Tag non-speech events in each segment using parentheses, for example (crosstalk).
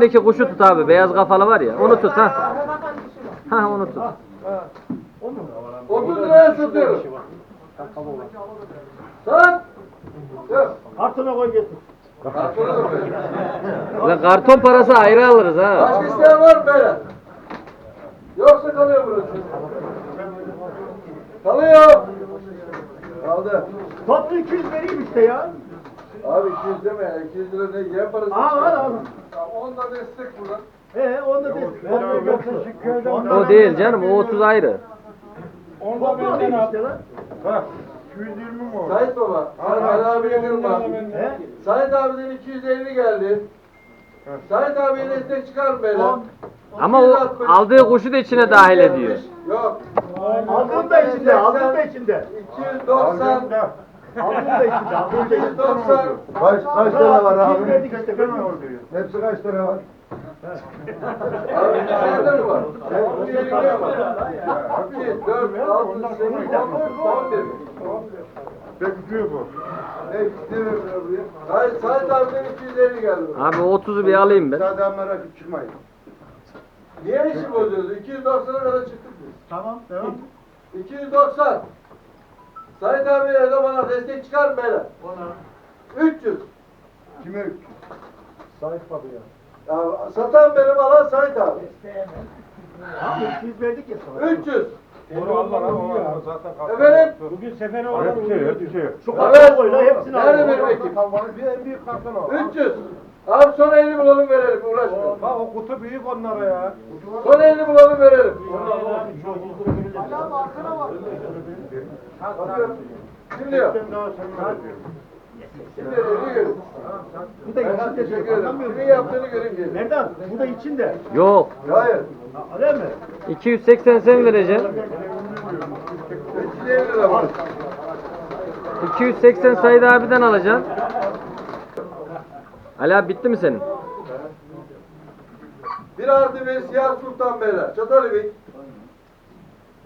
Elindeki kuşu tut abi. Beyaz kafalı var ya. Onu tut ha. Ha onu tut. 30 liraya satıyorum. Sat. Yok. Kartına koy getir. Lan karton parası ayrı alırız ha. Başka isteyen var mı böyle? Yoksa kalıyor burası. Kalıyor. Kaldı. Toplu 200 vereyim işte ya. Abi 200 deme ya. 200 lira ne? Yem parası. Al al al. Onda destek buradan. Ee onu da destek. O değil canım. O 30 ayrı. Toplu alayım işte lan. Sait baba. Ali abiye kırma. He? Sait abiden 250 geldi. Sait abiye destek çıkar mı böyle? Ama o aldığı kuşu da içine dahil ediyor. Yok. Aldığım da içinde, aldığım da içinde. 290. Aldığım da içinde, aldığım da içinde. 290. Kaç, kaç tane var abi? Hepsi kaç tane var? Abi mi var? Bu yerinde var. 2, 4, 6, 8, 11. Bekliyor bu. Ne istemiyorum ya buraya. Hayır Sait abiden 250 geldi. Abi o 30'u bir alayım ben. Zaten merak et çıkmayın. Niye işi bozuyoruz? 290'a kadar çıktık biz. Tamam, devam. 290. Sait abiye de bana destek çıkar mı beyler? 300. Kime üç? Ya satan benim alan Sait abi. Abi 200 verdik ya sana. 300. Onu Allah Allah zaten Efendim? Bugün sefere olan Hep şey, hep şey. Şu Evet. kartına koy lan hepsini al. Nerede benim ekip? Bir en büyük kartın o. 300. Abi son 50 bulalım verelim uğraşmayalım. Bak o kutu büyük onlara ya. Son 50 bulalım verelim. Atıyorum. Şimdi yap. Şimdi elini görün. Bu da içinde. Teşekkür ederim. Kimin yaptığını görün gelin. Nereden? Bu da içinde. Yok. Hayır. Ha, Öyle mi? 280 sen vereceksin. 350 lira var. 280 Said abiden alacaksın. Ali abi bitti mi senin? Bir artı bir siyah sultan beyler. Çatalibik.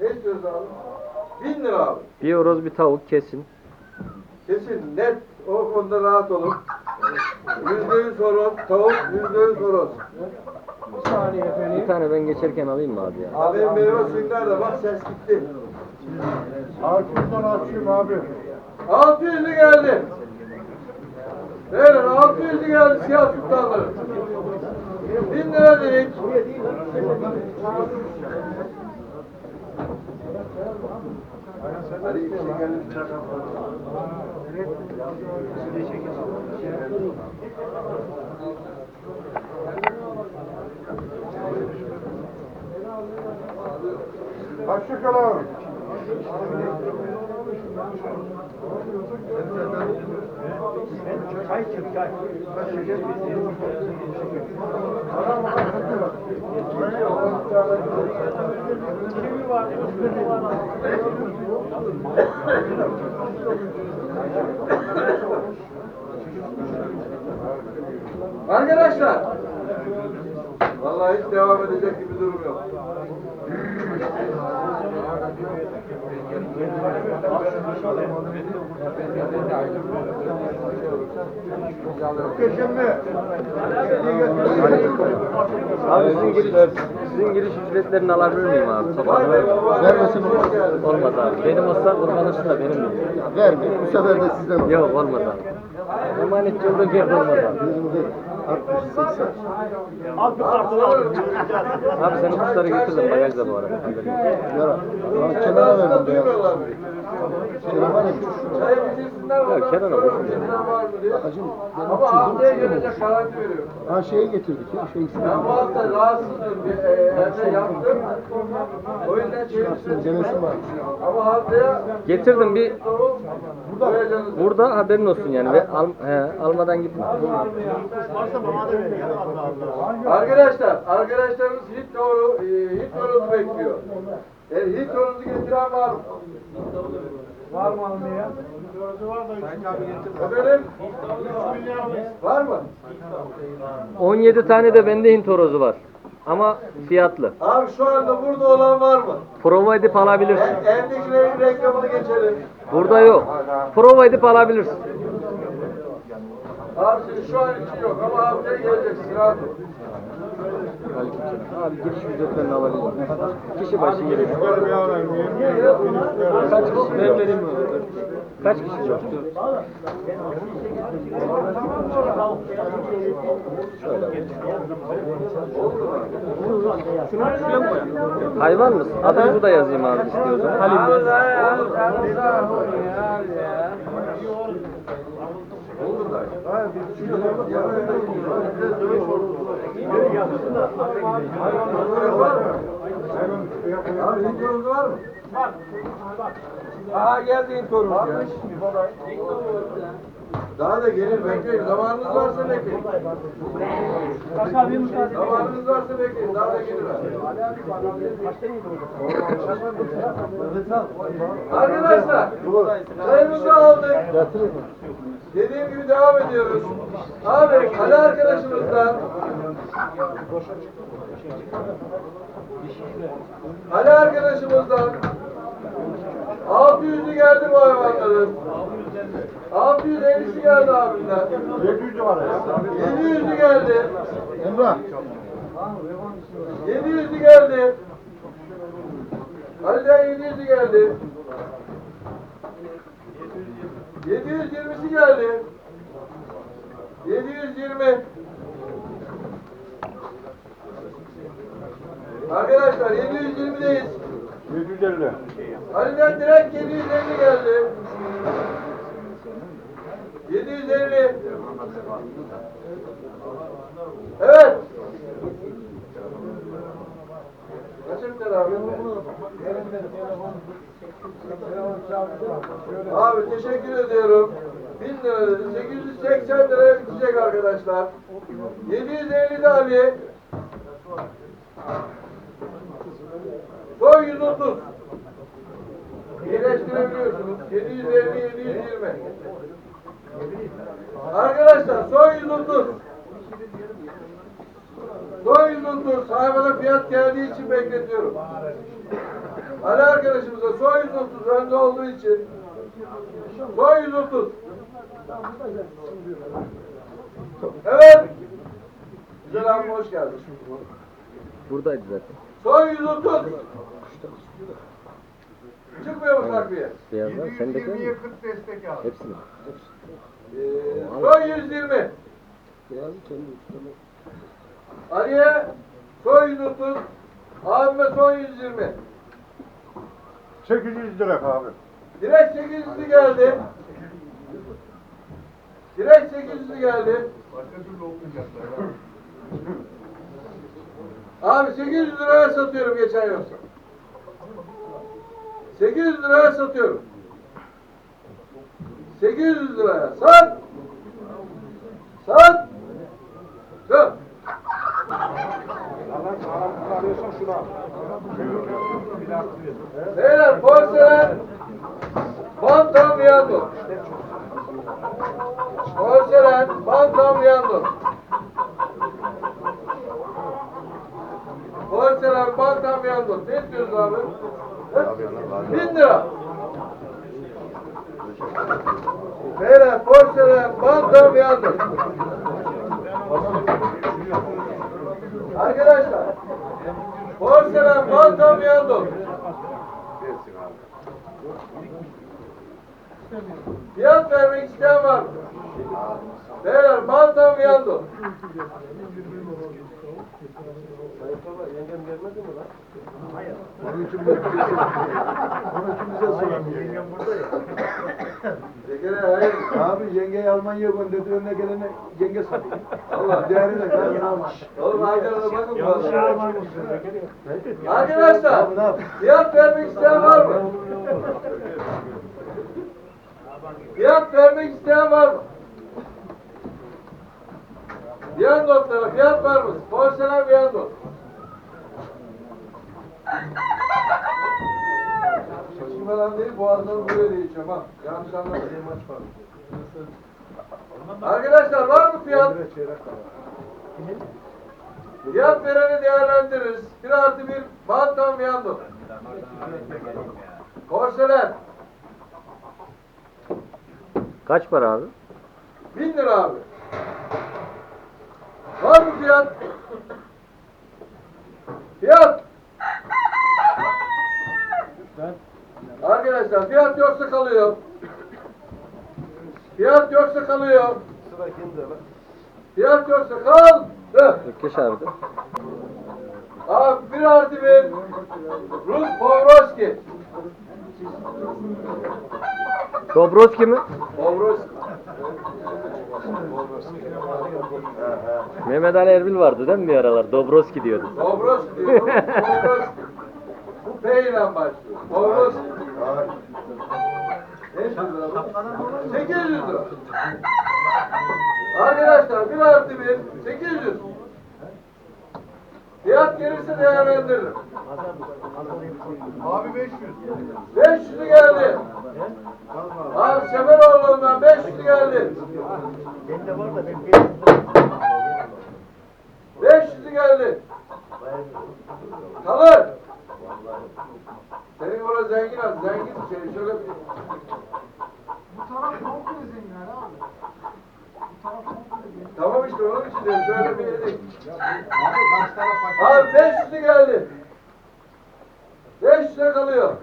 Ne istiyoruz abi? 1000 lira abi. Bir horoz bir tavuk kesin. Kesin net o konuda rahat olun. Yüzde yüz horoz, tavuk yüzde yüz horoz. Bir tane ben geçerken alayım mı abi ya? Abi meyve suyum nerede? Bak ses gitti. Altından açayım abi. 600'lü geldi. Beyler 600'lü geldi siyah sultanları. 1000 lira dedik. Bir şey geldi. Kaç bakalım. Çay çık çay. Arkadaşlar. Vallahi hiç devam edecek gibi durum yok. Keşke Abi sizin giriş, sizin giriş ücretlerini alabilir miyim abi? Sokak. Vermesin Olmaz abi. Benim olsa kurban olsun da benim değil. Verme. Bu sefer de sizden olur. Yok olmaz abi. Emanet yolda yerde olmaz abi. 60, 80. Al bir kartını al. Abi senin kuşları getirdim bagajda bu arada. Yara. Kenara ver Aslında bunu ya. Kenara ver. Benim Ama haftaya gelecek garanti veriyor. Ha şeyi getirdik ya. Şey Ben bu hafta rahatsızdım. Bir, e, evde yaptım. O yüzden denesin var. Ama haftaya Getirdim bir burada. burada haberin olsun yani ve al, he, almadan gitme. Varsa bana da ver ya. Allah Allah. Arkadaşlar, arkadaşlarımız hit doğru, e, hit doğrusu bekliyor. Hit doğrusu getiren var mı? Var mı almaya? Efendim? Var mı? 17 tane de bende Hint horozu var. Ama fiyatlı. Abi şu anda burada olan var mı? Prova edip alabilirsin. E, evdekilerin reklamını geçelim. Burada yok. Prova edip alabilirsin. Abi şu an için yok ama haftaya geleceksin rahat ol. Abi giriş ücretlerini alabilir miyim? Kişi başı 20. Kaç kişi? Ben vereyim mi? Kaç kişi var? Hayvan mısın? Adını da yazayım abi istiyorsan. Halim Oldu da. Abi Hint var mı? Aha geldi Hint torunuzu ya. Daha da gelir bekleyin. Zamanınız varsa bekleyin. Zamanınız varsa bekleyin. Daha da gelir. Arkadaşlar sayımızı aldık. Dediğim gibi devam ediyoruz. Abi Ali arkadaşımızdan Ali arkadaşımızdan 600'ü geldi bu hayvanların. 650'si geldi abimden. 700 var ya. 700'ü geldi. Emrah. 700'ü geldi. Ali'den 700'ü geldi. 720'si geldi. 720. Arkadaşlar 720'deyiz. 750. Ali'den direkt 750 geldi. 750. Evet. Abi? Teşekkür ediyorum. 1000 lira dedi. 880 liraya bitecek arkadaşlar. 750 de Ali. Son 130. Birleştirebiliyorsunuz. 750, 720. Arkadaşlar son 130. Son 130. Hayvana fiyat geldiği için bekletiyorum. Ali arkadaşımıza son 130 önde olduğu için son 130. Evet. Güzel abi hoş geldin. Buradaydı zaten. Son 130. Çıkmıyor mu takviye? Beyazlar sen de gel. 40 destek al. Hepsini. Ee, son 120. Beyazı kendi üstüne. Ali'ye son 130. Abime son 120. 800 lira abi. Direkt 800'lü geldi. Direkt 800'lü geldi. Başka türlü olmayacaklar. Abi 800 liraya satıyorum geçen yoksa. 800 liraya satıyorum. 800 liraya sat. Sat. Sat. Beyler porselen Bantam Yandon. Porselen Bantam Yandon. Porselen Bantam Yandon. Ne diyoruz abi? Bin lira. Beyler porselen Bantam Yandon. Arkadaşlar Porselen Bantam Yandon. Fiyat vermek isteyen var mı? Beyler Bantam Yandon. (laughs) Onun için bize, onun için bize soramıyor. Zekeriya hayır. Abi yengeyi Almanya'ya gönderdi. Önüne gelene yenge satıyor. Allah. Değerli de almış. Oğlum Ankara'da bakın fazla. aramaymışsın. Arkadaşlar Abi ne yap? fiyat vermek isteyen var mı? Fiyat vermek isteyen var mı? Viyandotlara fiyat var mı? Porselen viyandot. Saçım falan değil, boğazdan böyle değişiyor ha. Yanlış anlamayın. Arkadaşlar var mı fiyat? Fiyat vereni değerlendiririz. Bir artı bir bantam viyandot. Porselen. Kaç para abi? Bin lira abi. Var mı fiyat? Fiyat! Arkadaşlar fiyat yoksa kalıyor. Fiyat yoksa kalıyor. Fiyat yoksa kal. Ökkeş abi de. Abi bir artı bir. Rus Povroski. Dobroski mi? Povroski. Mehmet Ali Erbil vardı değil mi bir aralar? Dobroski diyordu. Povroski diyorum. (laughs) Povroski. Bu P ile başlıyor. Povroski. Ne istiyorsun abi? 800 lira. Arkadaşlar bir artı bir 800. Fiyat gelirse değerlendiririm. Abi 500. 500'ü geldi. Abi Seferoğlu'ndan 500'ü geldi. Bende var da ben 500'ü geldi. Kalır. Senin orada zengin az, zengin şey. Şöyle bir... Bu taraf komple zengin abi. Tamam işte onun için diyorum. Şöyle bir yedik. Abi kaç taraf Abi 500'ü geldi. 500'e kalıyor.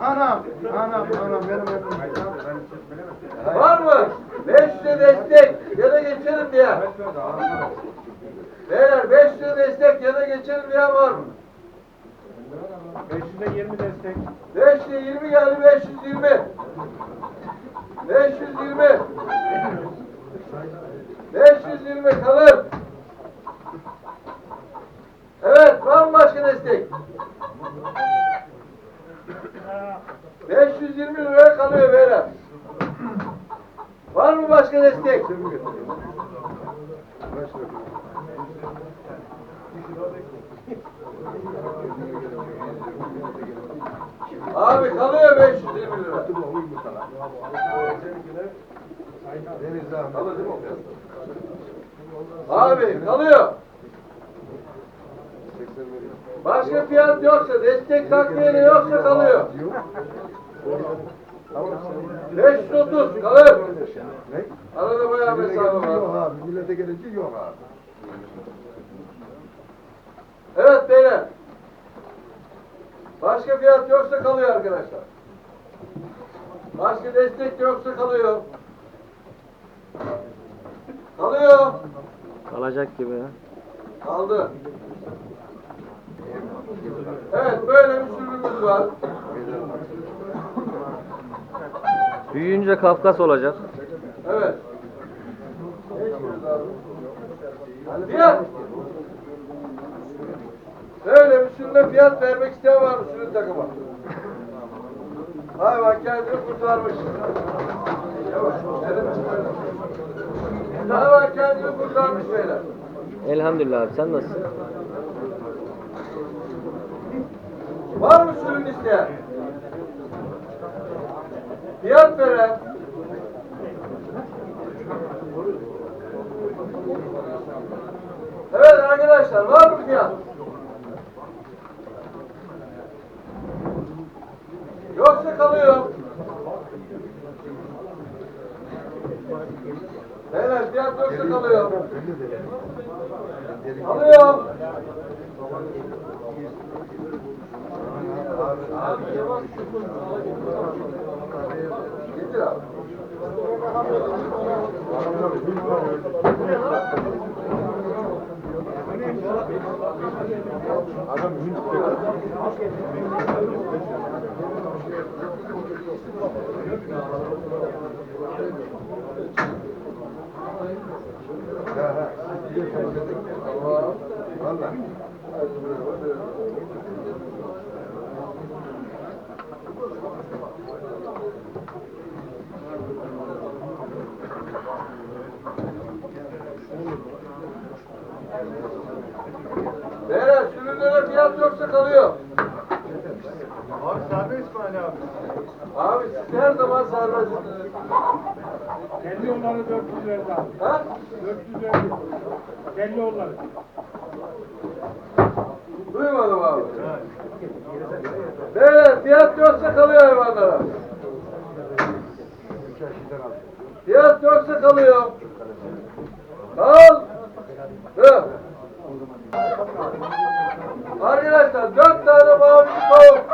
Anam, anam, anam benim benim. Var mı? 500'e destek. Yana geçelim diye. Beyler 500'e destek. Yana geçelim diye var mı? 500'e 20 destek. 5'te 20 geldi 520. 520. 520 kalır. Evet var mı başka destek? 520 liraya kalıyor beyler. Var mı başka destek? Abi kalıyor 520 lira. Abi kalıyor. Başka fiyat yoksa, destek takviyeli yoksa kalıyor. 530 kalır. Arada bayağı mesafe var. abi, millete gelince yok abi. Evet beyler. Başka fiyat yoksa kalıyor arkadaşlar. Başka destek yoksa kalıyor. Kalıyor. Kalacak gibi ya. Kaldı. Evet böyle bir sürümümüz var. Büyüyünce Kafkas olacak. Evet. Fiyat. Böyle bir sürüne fiyat vermek isteyen var mı sürü takıma? Hayvan kendini kurtarmış. Yavaş. Hayvan kendini kurtarmış beyler. Elhamdülillah abi sen nasılsın? Var mı sürün isteyen? Fiyat veren. Evet arkadaşlar var mı fiyat? Yoksa kalıyor. Beyler fiyat yoksa kalıyor. Kalıyor. Getir abi. Vallahi. Beyler sürünlere fiyat yoksa kalıyor. Abi serbest mi Ali abi? Abi siz her zaman serbestsiniz. Kendi onları 400 verdi abi. Ha? 400 verdi. Kendi onları. Duymadım abi. Beyler fiyat yoksa kalıyor hayvanlara. Fiyat yoksa kalıyor. Kal. Hı. Arkadaşlar dört tane mavi tavuk.